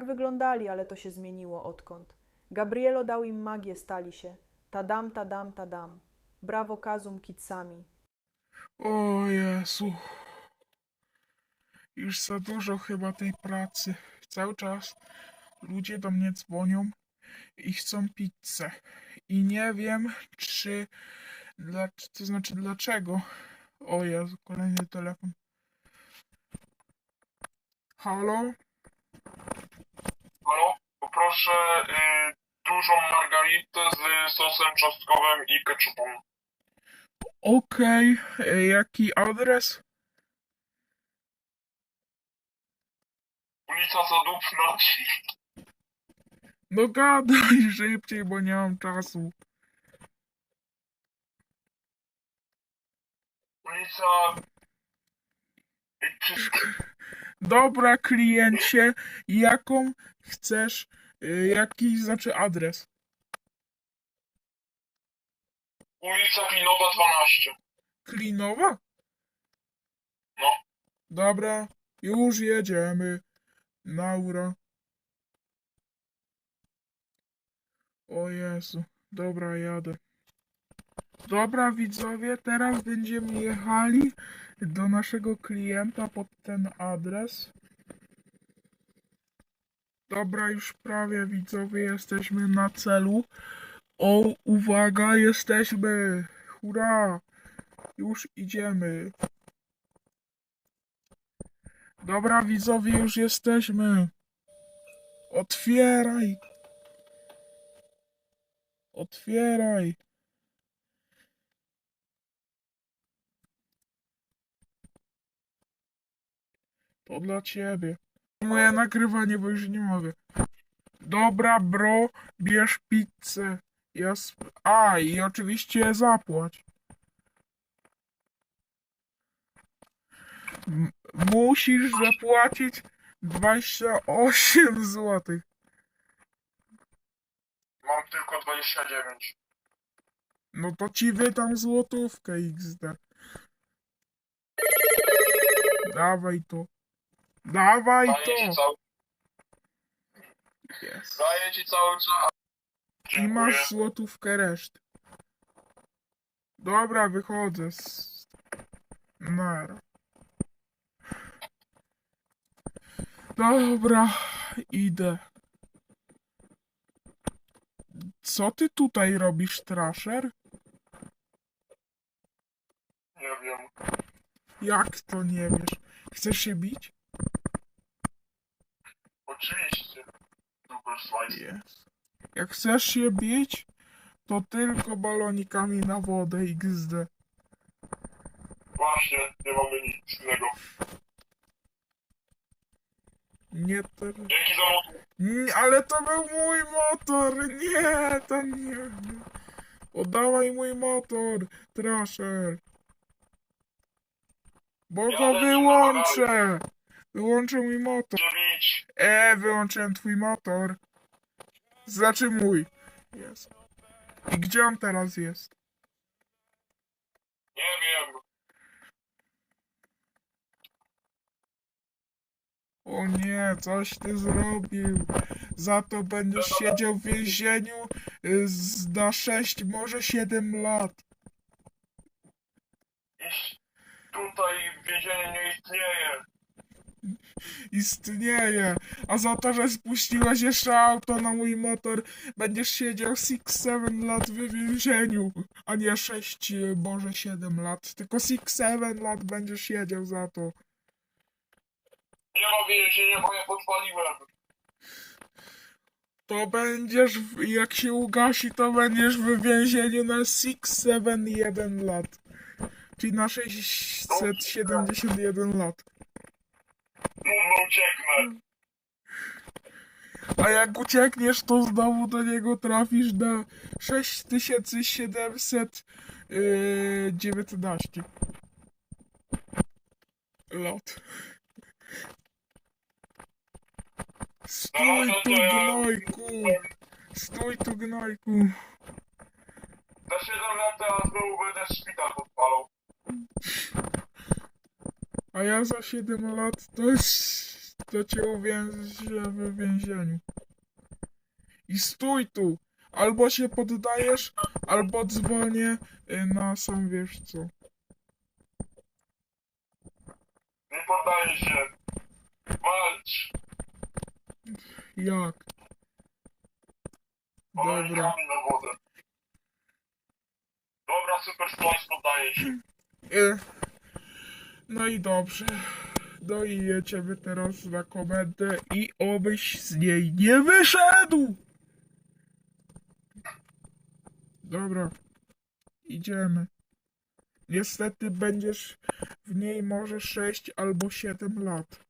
Tak wyglądali, ale to się zmieniło odkąd. Gabrielo dał im magię, stali się. Tadam, tadam, tadam. Brawo Kazum Kitsami. O Jezu. Już za dużo chyba tej pracy. Cały czas ludzie do mnie dzwonią i chcą pizzę. I nie wiem, czy... Dla, to znaczy dlaczego. O Jezu, kolejny telefon. Halo? Poproszę y, dużą margaritę z sosem czosnkowym i ketchupem. Okej, e, jaki adres? Ulica Zadupna, No gadaj szybciej, bo nie mam czasu. ulica... Dobra, kliencie, jaką chcesz, jaki znaczy adres? Ulica Klinowa 12. Klinowa? No. Dobra, już jedziemy. Naura. O Jezu, dobra, jadę. Dobra, widzowie, teraz będziemy jechali do naszego klienta pod ten adres. Dobra, już prawie widzowie jesteśmy na celu. O, uwaga, jesteśmy! Hurra! Już idziemy. Dobra, widzowie, już jesteśmy. Otwieraj. Otwieraj. To dla ciebie. Moje nagrywanie, bo już nie mogę. Dobra, bro, bierz pizzę. A, i oczywiście zapłać. M- musisz zapłacić 28 zł. Mam tylko 29. No to ci wydam złotówkę XD. Dawaj to. Dawaj Daję ci to. cały, Jest. daję ci cały czas. I Dziękuję. masz złotówkę reszty. Dobra, wychodzę z... Nara. Dobra, idę. Co ty tutaj robisz, Trasher? Nie wiem. Jak to nie wiesz? Chcesz się bić? Oczywiście. Super slice. Jest. Jak chcesz się bić, to tylko balonikami na wodę XD. Właśnie, nie mamy nic innego. Nie to... Dzięki za motor. Nie, ale to był mój motor! Nie, to nie. Oddawaj mój motor, Trasher. Bo go Jadę ci wyłączę! Wyłączę mój motor. E, wyłączyłem twój motor. Znaczy mój. Jest. I gdzie on teraz jest? Nie wiem. O nie, coś ty zrobił. Za to będziesz siedział w więzieniu y, z- na 6, może 7 lat. Tutaj więzienie nie istnieje. Istnieje. A za to, że spuściłeś jeszcze auto na mój motor, będziesz siedział 6-7 lat w więzieniu. A nie 6, y, może 7 lat. Tylko 6-7 lat będziesz siedział za to. Nie ma więzienia, bo ja podpaliłem. To będziesz, jak się ugasi, to będziesz w więzieniu na 6-7-1 lat. Czyli na 671 lat. Ucieknę. A jak uciekniesz, to znowu do niego trafisz na 6719 lot. Stój tu, gnojku! Stój tu, gnojku! Za 7 lat teraz znowu będę szpital podpalał. A ja za 7 lat to... to cię uwięzę w więzieniu. I stój tu! Albo się poddajesz, albo dzwonię y, na sam wiesz co. Nie poddaję się. Walcz. Jak? Dobra. kamień na wodę. Dobra, super stoś, poddaję się. Y, No i dobrze. No i jedziemy teraz na komendę i obyś z niej nie wyszedł! Dobra. Idziemy. Niestety będziesz w niej może 6 albo 7 lat.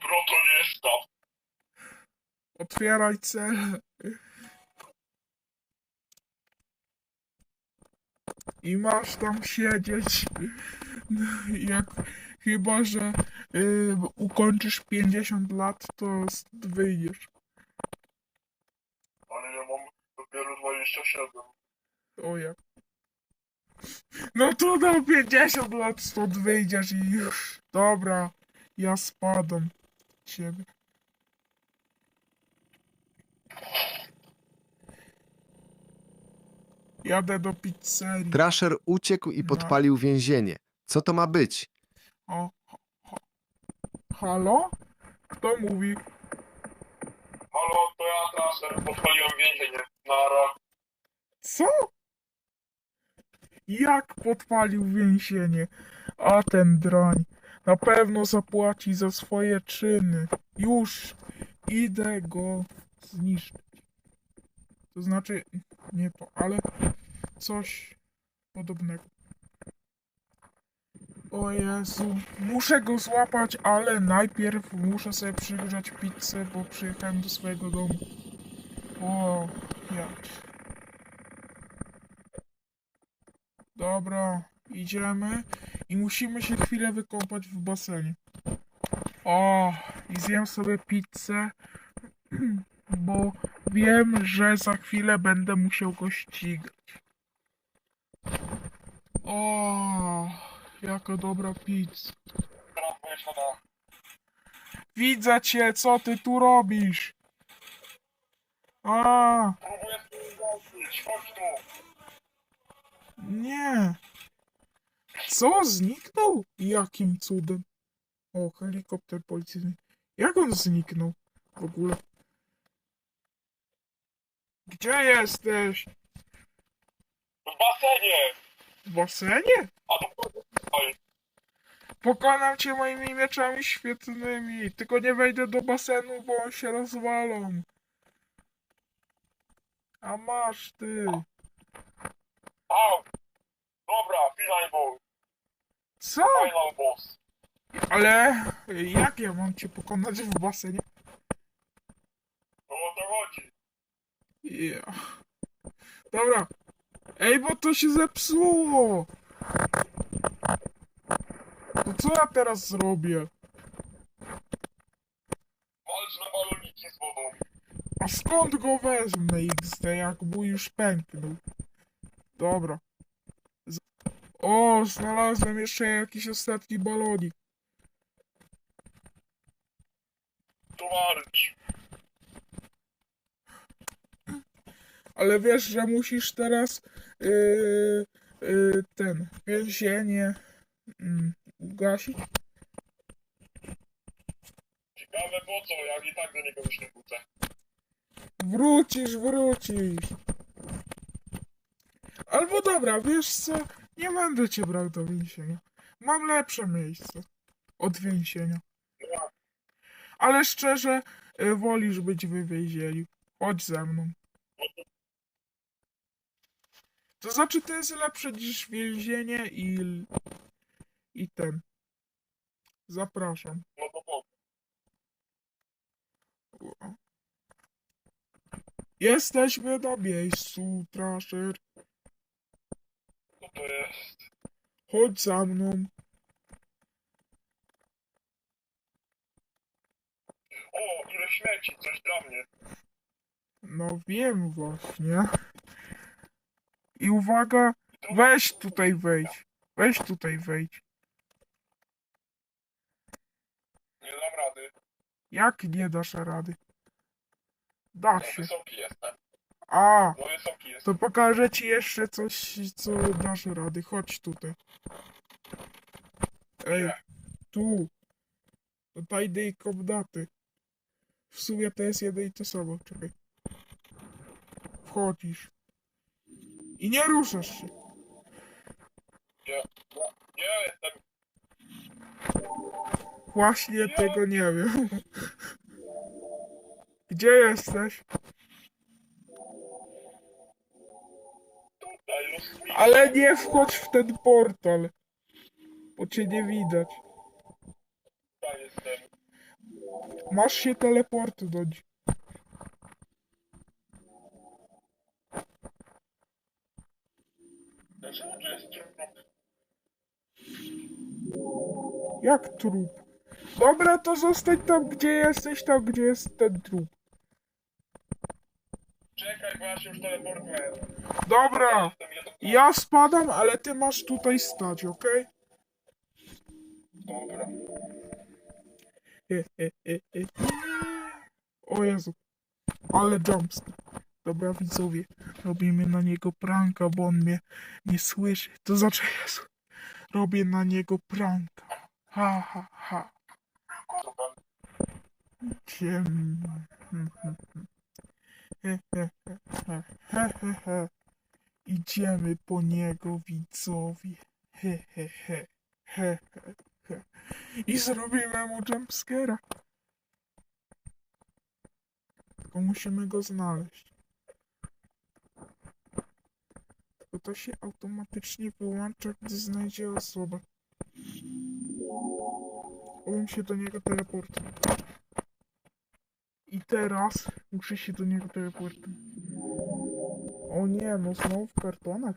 No to nie jest to. Otwieraj cel. I masz tam siedzieć. Jak chyba, że y, ukończysz 50 lat, to stąd wyjdziesz. Ale ja mam dopiero 27. O jak. No to do 50 lat stąd wyjdziesz i już. Dobra, ja spadam. Ciebie. Jadę do pizzerii. Trasher uciekł i podpalił więzienie. Co to ma być? O, ho, ho. Halo? Kto mówi? Halo, to ja traser, podpaliłem więzienie. Nara. Co? Jak podpalił więzienie? A ten drań na pewno zapłaci za swoje czyny. Już idę go zniszczyć. To znaczy, nie to, ale coś podobnego. O Jezu, muszę go złapać, ale najpierw muszę sobie przygrzać pizzę, bo przyjechałem do swojego domu. O, jak. Dobra, idziemy i musimy się chwilę wykąpać w basenie. O, i zjem sobie pizzę, bo wiem, że za chwilę będę musiał go ścigać. O, jaka dobra pizza. Teraz będziesz na Widzę cię, co ty tu robisz? A, Próbuję walczyć, chodź tu. nie. Co, zniknął? Jakim cudem? O, helikopter policyjny. Jak on zniknął w ogóle? Gdzie jesteś? W basenie. W basenie? A to. Pokonam cię moimi mieczami świetnymi. Tylko nie wejdę do basenu, bo on się rozwalą. A masz ty. Au. Dobra, final boss. Co? Final boss. Ale jak ja mam cię pokonać w basenie? No o to chodzi. Ja. Dobra. Ej, bo to się zepsuło. To co ja teraz zrobię? Walcz na baloniki z wodą. A skąd go wezmę XD, jak mój już pęknął? Dobra. Z- O, znalazłem jeszcze jakiś ostatni balonik. Tu walcz. Ale wiesz, że musisz teraz yy, yy, ten więzienie yy, ugasić? Ciekawe po co, jak i tak do niego już nie wrócę. Wrócisz, wrócisz. Albo dobra, wiesz co? Nie będę cię brał do więzienia. Mam lepsze miejsce od więzienia. Ale szczerze, y, wolisz być w więzieniu. Chodź ze mną. To znaczy, to jest lepsze niż więzienie i... i ten. Zapraszam. No. Jesteśmy na miejscu, Trasher. Co to jest? Chodź za mną. O, ile śmieci, coś dla mnie. No wiem właśnie. I uwaga, weź tutaj wejdź. Weź tutaj wejdź. Nie dam rady. Jak nie dasz rady? Za Da się. wysoki jestem. A, Za wysoki jestem. to pokażę ci jeszcze coś, co dasz rady. Chodź tutaj. Ej, tu. Tutaj dej komnaty. W sumie to jest jedno i to samo. Czekaj. Wchodzisz. I nie ruszasz się. Nie jestem. Właśnie tego nie wiem. Gdzie jesteś? Ale nie wchodź w ten portal. Bo cię nie widać. Masz się teleportnąć. Dlaczego tu jest trup? Jak trup? Dobra, to zostań tam, gdzie jesteś, tam, gdzie jest ten trup. Czekaj, bo ja się już teleportuję. Dobra, ja spadam, ale ty masz tutaj stać, okej? Dobra. He, he, he, he. O Jezu, ale jumpscare. Dobra, widzowie, robimy na niego pranka, bo on mnie nie słyszy. To znaczy, Jezu, robię na niego pranka. Ha, ha, ha. Ciem. Idziemy po niego, widzowie. I zrobimy mu jumpscare'a. Tylko musimy go znaleźć. Tylko to się automatycznie wyłącza, gdy znajdzie osobę. On się do niego teleportuje. I teraz muszę się do niego teleportować. O nie, no znowu w kartonach.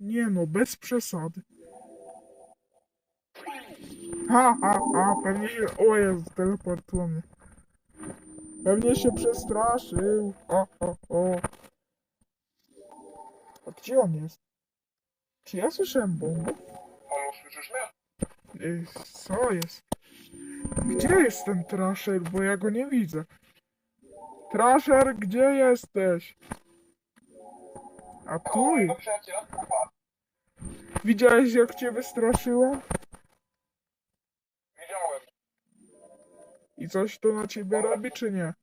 Nie no, bez przesady. Ha, ha, ha, pewnie się... O Jezu, teleportuje mnie. Pewnie się przestraszył. O, o, o. A gdzie on jest? Czy ja słyszałem bombę? Halo, słyszysz mnie? Ej, co jest? Gdzie jest ten Trasher, bo ja go nie widzę. Trasher, gdzie jesteś? A tu jest. Widziałeś jak cię wystraszyłem? Widziałem. I coś to na ciebie robi, czy nie?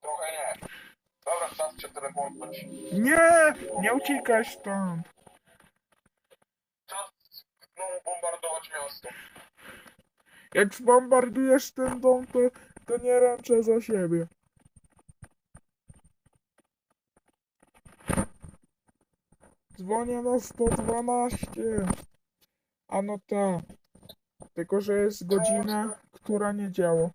Trochę nie. Dobra, czas cię teleportować. Nie! Nie uciekaj stąd! Czas znowu bombardować miasto. Jak zbombardujesz ten dom, to, to nie ręczę za siebie. Dzwonię na 112. A no tak. Tylko, że jest godzina, która nie działa.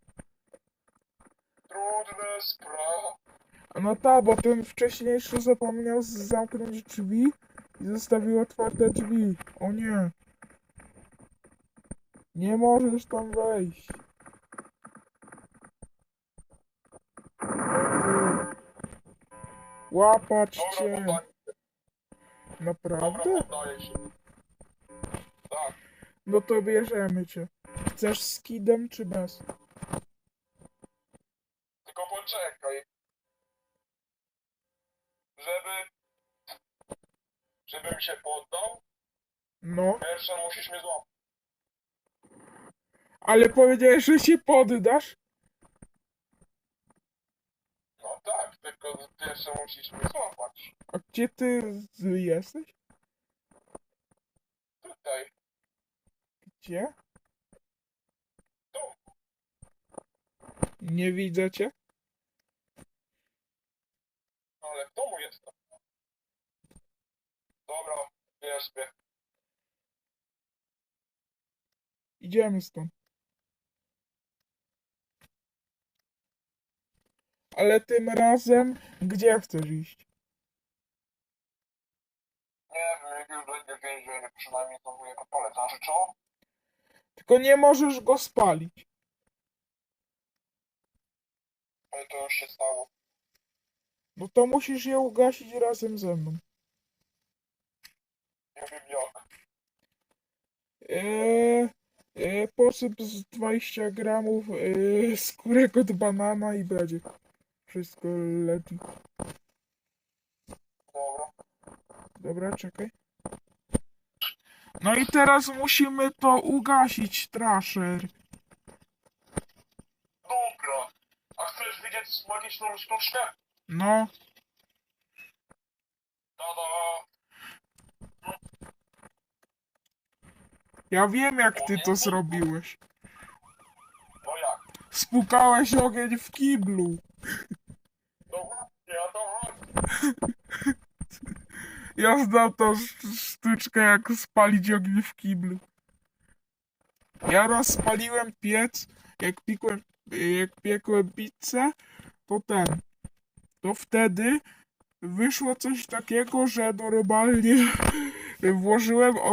Trudne sprawy. A no tak, bo ten wcześniejszy zapomniał zamknąć drzwi i zostawił otwarte drzwi. O nie. Nie możesz tam wejść. Łapać cię. Naprawdę? Tak, No to bierzemy cię. Chcesz z kidem czy bez? tylko poczekaj. Żeby... Żebym się poddał, No, pierwsze musisz mnie złapać. Ale powiedziałeś, że się poddasz? No tak, tylko pierwsze musisz mnie złapać. A gdzie ty z- jesteś? Tutaj. Gdzie? Tu. Nie widzę cię. Ale w domu jestem. Dobra, bierz mnie. Idziemy stąd. Ale tym razem, gdzie chcesz iść? Nie wiem, jak już będzie więzienie, przynajmniej to mu jako. Znaczy co? Tylko nie możesz go spalić. Ale to już się stało. No to musisz je ugasić razem ze mną. Nie wiem jak. Eee, e, posyp z 20 gramów e, skórek od banana i będzie wszystko leci. Dobra. Dobra, czekaj. No i teraz musimy to ugasić, Trasher. Dobra. A chcesz widzieć magiczną sztuczkę? No, Tada! ja wiem jak ty to zrobiłeś. No jak? Spukałeś ogień w kiblu. Dobra, ja to Ja znam tą sz- sztuczkę jak spalić ogień w kiblu. Ja rozpaliłem piec, jak pikłem, jak piekłem pizzę, to ten, to wtedy wyszło coś takiego, że normalnie włożyłem ogień